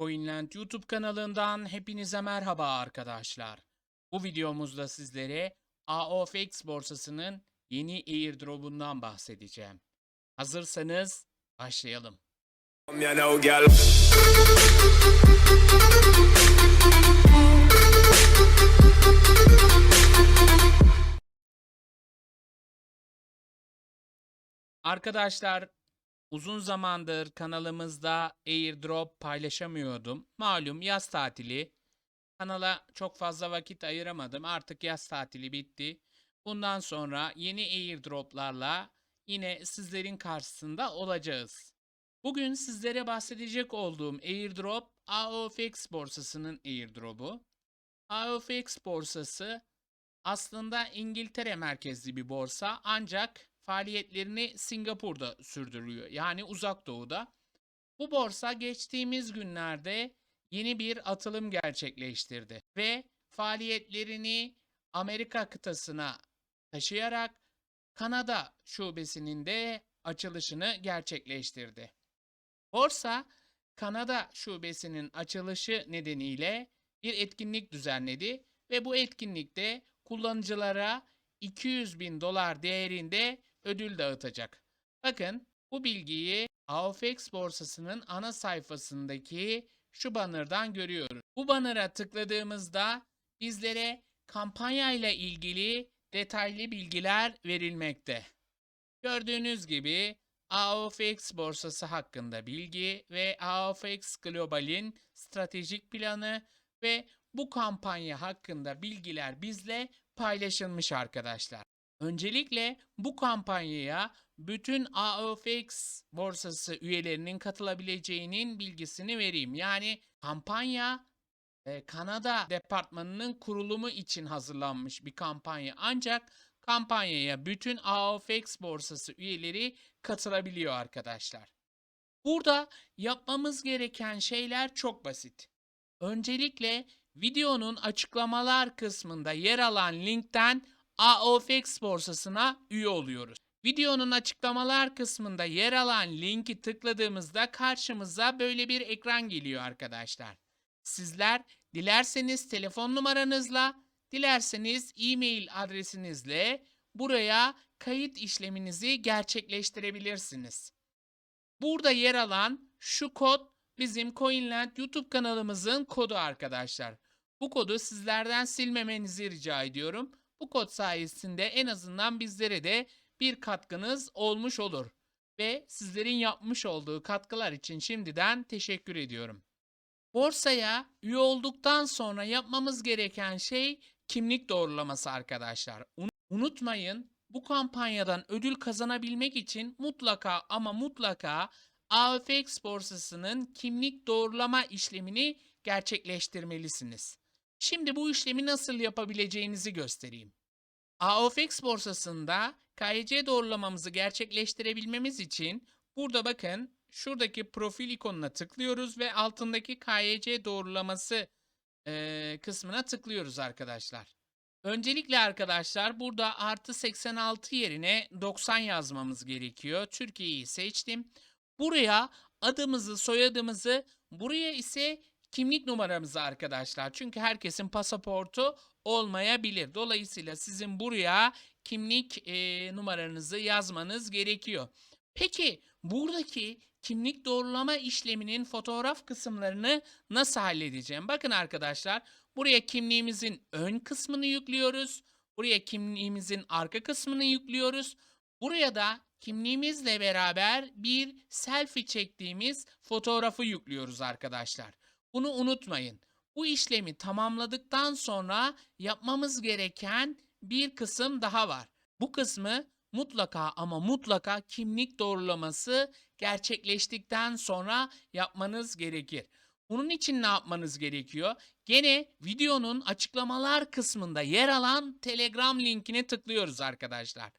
Coinland YouTube kanalından hepinize merhaba arkadaşlar. Bu videomuzda sizlere AOFX borsasının yeni airdrop'undan bahsedeceğim. Hazırsanız başlayalım. Arkadaşlar uzun zamandır kanalımızda airdrop paylaşamıyordum. Malum yaz tatili. Kanala çok fazla vakit ayıramadım. Artık yaz tatili bitti. Bundan sonra yeni airdroplarla yine sizlerin karşısında olacağız. Bugün sizlere bahsedecek olduğum airdrop AOFX borsasının airdropu. AOFX borsası aslında İngiltere merkezli bir borsa ancak faaliyetlerini Singapur'da sürdürüyor. Yani uzak doğuda. Bu borsa geçtiğimiz günlerde yeni bir atılım gerçekleştirdi ve faaliyetlerini Amerika kıtasına taşıyarak Kanada şubesinin de açılışını gerçekleştirdi. Borsa Kanada şubesinin açılışı nedeniyle bir etkinlik düzenledi ve bu etkinlikte kullanıcılara 200 bin dolar değerinde ödül dağıtacak. Bakın bu bilgiyi AOFX borsasının ana sayfasındaki şu bannerdan görüyoruz. Bu banner'a tıkladığımızda bizlere kampanya ile ilgili detaylı bilgiler verilmekte. Gördüğünüz gibi AOFX borsası hakkında bilgi ve AOFX Global'in stratejik planı ve bu kampanya hakkında bilgiler bizle paylaşılmış arkadaşlar. Öncelikle bu kampanyaya bütün AOFX borsası üyelerinin katılabileceğinin bilgisini vereyim. Yani kampanya e, Kanada departmanının kurulumu için hazırlanmış bir kampanya. Ancak kampanyaya bütün AOFX borsası üyeleri katılabiliyor arkadaşlar. Burada yapmamız gereken şeyler çok basit. Öncelikle videonun açıklamalar kısmında yer alan linkten AOFX borsasına üye oluyoruz. Videonun açıklamalar kısmında yer alan linki tıkladığımızda karşımıza böyle bir ekran geliyor arkadaşlar. Sizler dilerseniz telefon numaranızla, dilerseniz e-mail adresinizle buraya kayıt işleminizi gerçekleştirebilirsiniz. Burada yer alan şu kod bizim Coinland YouTube kanalımızın kodu arkadaşlar. Bu kodu sizlerden silmemenizi rica ediyorum. Bu kod sayesinde en azından bizlere de bir katkınız olmuş olur. Ve sizlerin yapmış olduğu katkılar için şimdiden teşekkür ediyorum. Borsaya üye olduktan sonra yapmamız gereken şey kimlik doğrulaması arkadaşlar. Un- Unutmayın bu kampanyadan ödül kazanabilmek için mutlaka ama mutlaka AFX borsasının kimlik doğrulama işlemini gerçekleştirmelisiniz. Şimdi bu işlemi nasıl yapabileceğinizi göstereyim. AOFX borsasında KYC doğrulamamızı gerçekleştirebilmemiz için burada bakın şuradaki profil ikonuna tıklıyoruz ve altındaki KYC doğrulaması eee, kısmına tıklıyoruz arkadaşlar. Öncelikle arkadaşlar burada artı 86 yerine 90 yazmamız gerekiyor. Türkiye'yi seçtim. Buraya adımızı, soyadımızı, buraya ise kimlik numaramızı arkadaşlar. Çünkü herkesin pasaportu olmayabilir. Dolayısıyla sizin buraya kimlik e, numaranızı yazmanız gerekiyor. Peki buradaki kimlik doğrulama işleminin fotoğraf kısımlarını nasıl halledeceğim? Bakın arkadaşlar buraya kimliğimizin ön kısmını yüklüyoruz. Buraya kimliğimizin arka kısmını yüklüyoruz. Buraya da kimliğimizle beraber bir selfie çektiğimiz fotoğrafı yüklüyoruz arkadaşlar. Bunu unutmayın. Bu işlemi tamamladıktan sonra yapmamız gereken bir kısım daha var. Bu kısmı mutlaka ama mutlaka kimlik doğrulaması gerçekleştikten sonra yapmanız gerekir. Bunun için ne yapmanız gerekiyor? Gene videonun açıklamalar kısmında yer alan Telegram linkine tıklıyoruz arkadaşlar.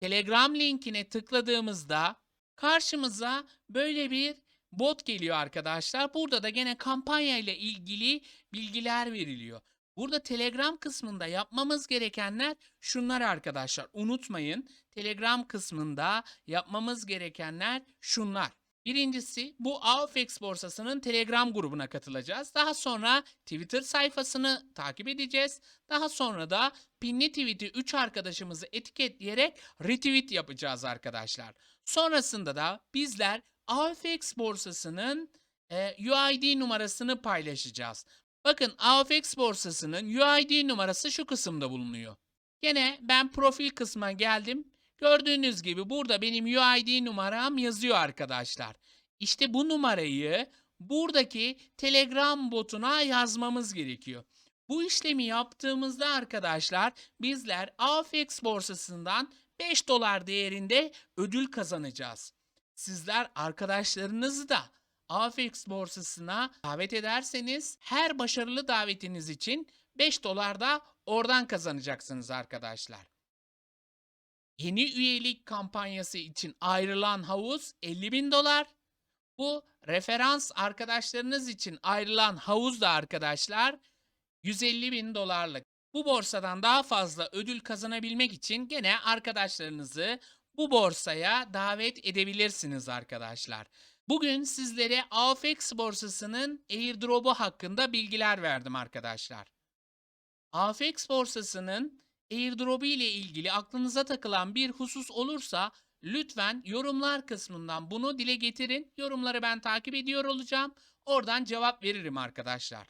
Telegram linkine tıkladığımızda karşımıza böyle bir bot geliyor arkadaşlar. Burada da gene kampanya ile ilgili bilgiler veriliyor. Burada Telegram kısmında yapmamız gerekenler şunlar arkadaşlar. Unutmayın Telegram kısmında yapmamız gerekenler şunlar. Birincisi bu AOFEX borsasının Telegram grubuna katılacağız. Daha sonra Twitter sayfasını takip edeceğiz. Daha sonra da pinli tweet'i 3 arkadaşımızı etiketleyerek retweet yapacağız arkadaşlar. Sonrasında da bizler AOFEX borsasının e, UID numarasını paylaşacağız. Bakın AOFEX borsasının UID numarası şu kısımda bulunuyor. Gene ben profil kısmına geldim. Gördüğünüz gibi burada benim UID numaram yazıyor arkadaşlar. İşte bu numarayı buradaki Telegram botuna yazmamız gerekiyor. Bu işlemi yaptığımızda arkadaşlar bizler AFX borsasından 5 dolar değerinde ödül kazanacağız. Sizler arkadaşlarınızı da AFX borsasına davet ederseniz her başarılı davetiniz için 5 dolar da oradan kazanacaksınız arkadaşlar. Yeni üyelik kampanyası için ayrılan havuz 50 bin dolar. Bu referans arkadaşlarınız için ayrılan havuz da arkadaşlar 150 bin dolarlık. Bu borsadan daha fazla ödül kazanabilmek için gene arkadaşlarınızı bu borsaya davet edebilirsiniz arkadaşlar. Bugün sizlere AFX borsasının airdrop'u hakkında bilgiler verdim arkadaşlar. AFX borsasının airdrop'u ile ilgili aklınıza takılan bir husus olursa lütfen yorumlar kısmından bunu dile getirin. Yorumları ben takip ediyor olacağım. Oradan cevap veririm arkadaşlar.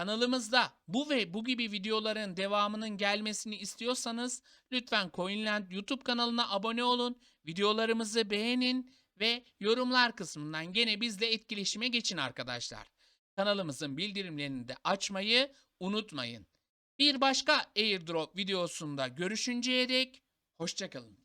Kanalımızda bu ve bu gibi videoların devamının gelmesini istiyorsanız lütfen Coinland YouTube kanalına abone olun, videolarımızı beğenin ve yorumlar kısmından gene bizle etkileşime geçin arkadaşlar. Kanalımızın bildirimlerini de açmayı unutmayın. Bir başka airdrop videosunda görüşünceye dek hoşçakalın.